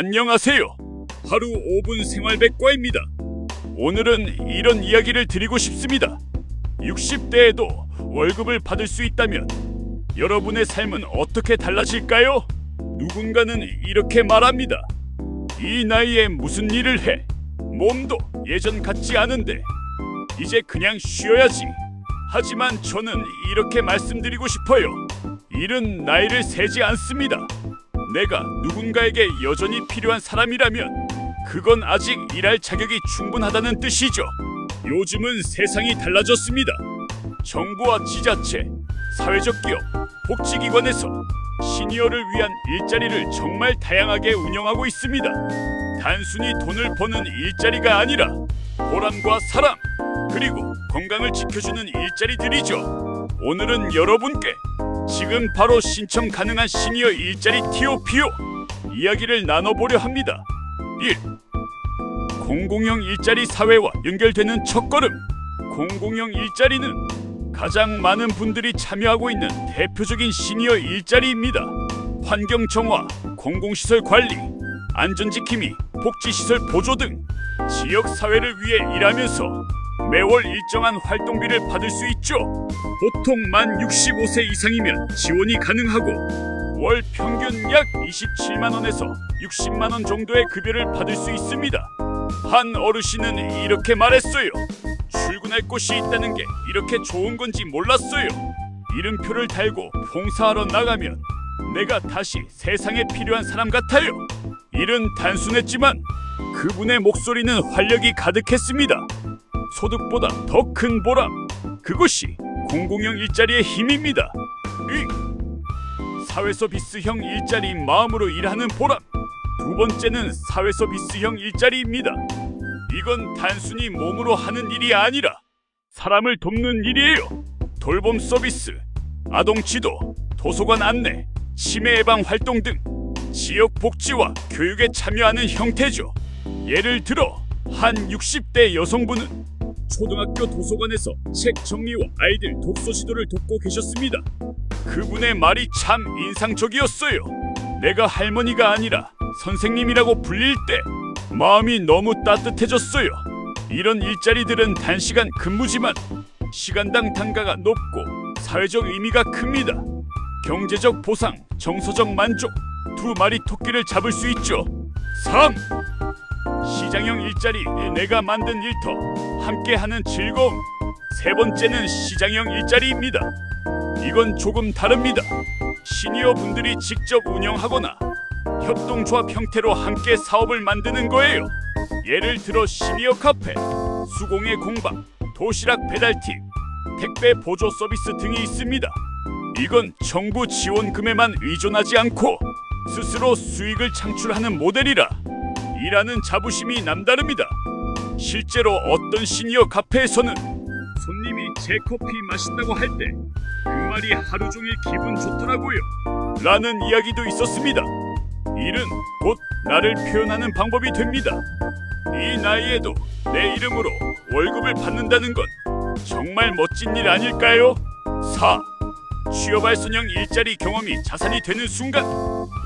안녕하세요. 하루 5분 생활백과입니다. 오늘은 이런 이야기를 드리고 싶습니다. 60대에도 월급을 받을 수 있다면 여러분의 삶은 어떻게 달라질까요? 누군가는 이렇게 말합니다. 이 나이에 무슨 일을 해? 몸도 예전 같지 않은데 이제 그냥 쉬어야지. 하지만 저는 이렇게 말씀드리고 싶어요. 일은 나이를 세지 않습니다. 내가 누군가에게 여전히 필요한 사람이라면 그건 아직 일할 자격이 충분하다는 뜻이죠. 요즘은 세상이 달라졌습니다. 정부와 지자체, 사회적 기업, 복지기관에서 시니어를 위한 일자리를 정말 다양하게 운영하고 있습니다. 단순히 돈을 버는 일자리가 아니라 보람과 사랑, 그리고 건강을 지켜주는 일자리들이죠. 오늘은 여러분께 지금 바로 신청 가능한 시니어 일자리 TOPO 이야기를 나눠보려 합니다. 1. 공공형 일자리 사회와 연결되는 첫걸음. 공공형 일자리는 가장 많은 분들이 참여하고 있는 대표적인 시니어 일자리입니다. 환경 정화, 공공시설 관리, 안전지킴이, 복지시설 보조 등 지역 사회를 위해 일하면서 매월 일정한 활동비를 받을 수 있죠. 보통 만 65세 이상이면 지원이 가능하고 월 평균 약 27만 원에서 60만 원 정도의 급여를 받을 수 있습니다. 한 어르신은 이렇게 말했어요. 출근할 곳이 있다는 게 이렇게 좋은 건지 몰랐어요. 이름표를 달고 봉사하러 나가면 내가 다시 세상에 필요한 사람 같아요. 일은 단순했지만 그분의 목소리는 활력이 가득했습니다. 소득보다 더 큰 보람. 그것이 공공형 일자리의 힘입니다. 이 사회 서비스형 일자리인 마음으로 일하는 보람. 두 번째는 사회 서비스형 일자리입니다. 이건 단순히 몸으로 하는 일이 아니라 사람을 돕는 일이에요. 돌봄 서비스, 아동 지도, 도서관 안내, 치매 예방 활동 등 지역 복지와 교육에 참여하는 형태죠. 예를 들어 한 60대 여성분은 초등학교 도서관에서 책 정리와 아이들 독서 지도를 돕고 계셨습니다. 그분의 말이 참 인상적이었어요. 내가 할머니가 아니라 선생님이라고 불릴 때 마음이 너무 따뜻해졌어요. 이런 일자리들은 단시간 근무지만 시간당 단가가 높고 사회적 의미가 큽니다. 경제적 보상, 정서적 만족, 두 마리 토끼를 잡을 수 있죠. 3. 시장형 일자리, 내가 만든 일터, 함께하는 즐거움. 세 번째는 시장형 일자리입니다. 이건 조금 다릅니다. 시니어 분들이 직접 운영하거나 협동조합 형태로 함께 사업을 만드는 거예요. 예를 들어 시니어 카페, 수공예 공방, 도시락 배달팁, 택배 보조 서비스 등이 있습니다. 이건 정부 지원금에만 의존하지 않고 스스로 수익을 창출하는 모델이라 일하는 자부심이 남다릅니다. 실제로 어떤 시니어 카페에서는 손님이 제 커피 맛있다고 할 때 그 말이 하루 종일 기분 좋더라고요. 라는 이야기도 있었습니다. 일은 곧 나를 표현하는 방법이 됩니다. 이 나이에도 내 이름으로 월급을 받는다는 건 정말 멋진 일 아닐까요? 4. 취업발전형 일자리 경험이 자산이 되는 순간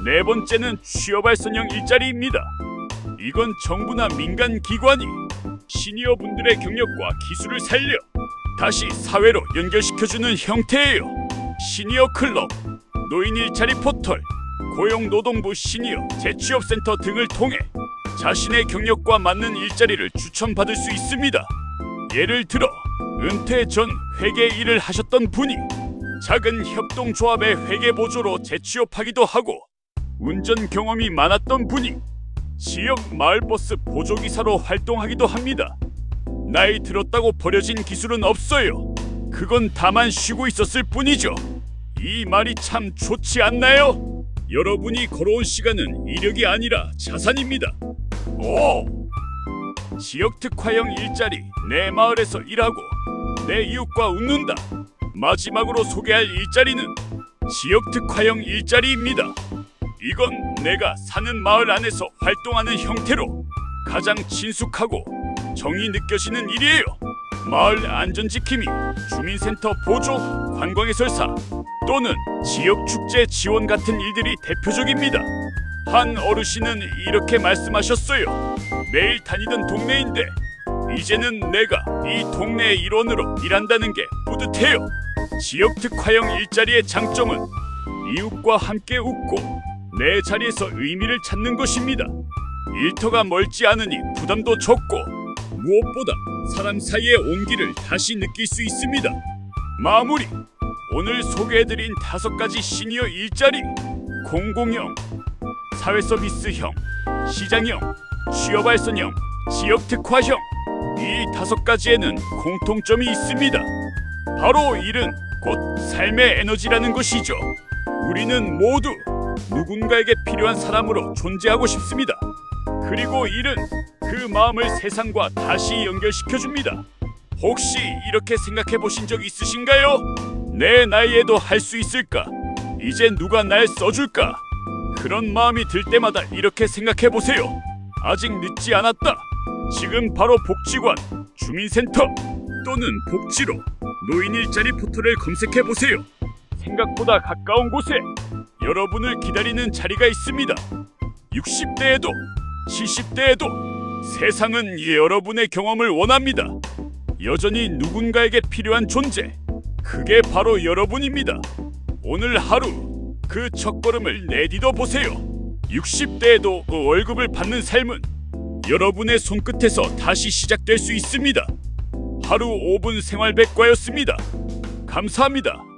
네 번째는 취업발전형 일자리입니다. 이건 정부나 민간 기관이 시니어 분들의 경력과 기술을 살려 다시 사회로 연결시켜주는 형태예요. 시니어 클럽, 노인 일자리 포털, 고용노동부 시니어 재취업센터 등을 통해 자신의 경력과 맞는 일자리를 추천받을 수 있습니다. 예를 들어 은퇴 전 회계 일을 하셨던 분이 작은 협동조합의 회계 보조로 재취업하기도 하고 운전 경험이 많았던 분이 지역 마을버스 보조기사로 활동하기도 합니다. 나이 들었다고 버려진 기술은 없어요. 그건 다만 쉬고 있었을 뿐이죠. 이 말이 참 좋지 않나요? 여러분이 걸어온 시간은 이력이 아니라 자산입니다. 오! 지역 특화형 일자리 내 마을에서 일하고 내 이웃과 웃는다. 마지막으로 소개할 일자리는 지역 특화형 일자리입니다. 이건 내가 사는 마을 안에서 활동하는 형태로 가장 친숙하고 정이 느껴지는 일이에요. 마을 안전지킴이, 주민센터 보조, 관광해설사 또는 지역 축제 지원 같은 일들이 대표적입니다. 한 어르신은 이렇게 말씀하셨어요. 매일 다니던 동네인데 이제는 내가 이 동네의 일원으로 일한다는 게 뿌듯해요. 지역 특화형 일자리의 장점은 이웃과 함께 웃고 내 자리에서 의미를 찾는 것입니다. 일터가 멀지 않으니 부담도 적고 무엇보다 사람 사이의 온기를 다시 느낄 수 있습니다. 마무리. 오늘 소개해드린 다섯 가지 시니어 일자리 공공형, 사회서비스형, 시장형, 취업발전형, 지역특화형 이 다섯 가지에는 공통점이 있습니다. 바로 일은 곧 삶의 에너지라는 것이죠. 우리는 모두 누군가에게 필요한 사람으로 존재하고 싶습니다. 그리고 일은 그 마음을 세상과 다시 연결시켜 줍니다. 혹시 이렇게 생각해 보신 적 있으신가요? 내 나이에도 할 수 있을까? 이제 누가 날 써줄까? 그런 마음이 들 때마다 이렇게 생각해 보세요. 아직 늦지 않았다. 지금 바로 복지관, 주민센터 또는 복지로 노인 일자리 포털을 검색해 보세요. 생각보다 가까운 곳에 여러분을 기다리는 자리가 있습니다. 60대에도 70대에도 세상은 여러분의 경험을 원합니다. 여전히 누군가에게 필요한 존재. 그게 바로 여러분입니다. 오늘 하루 그 첫걸음을 내디뎌 보세요. 60대에도 그 월급을 받는 삶은 여러분의 손끝에서 다시 시작될 수 있습니다. 하루 5분 생활백과였습니다. 감사합니다.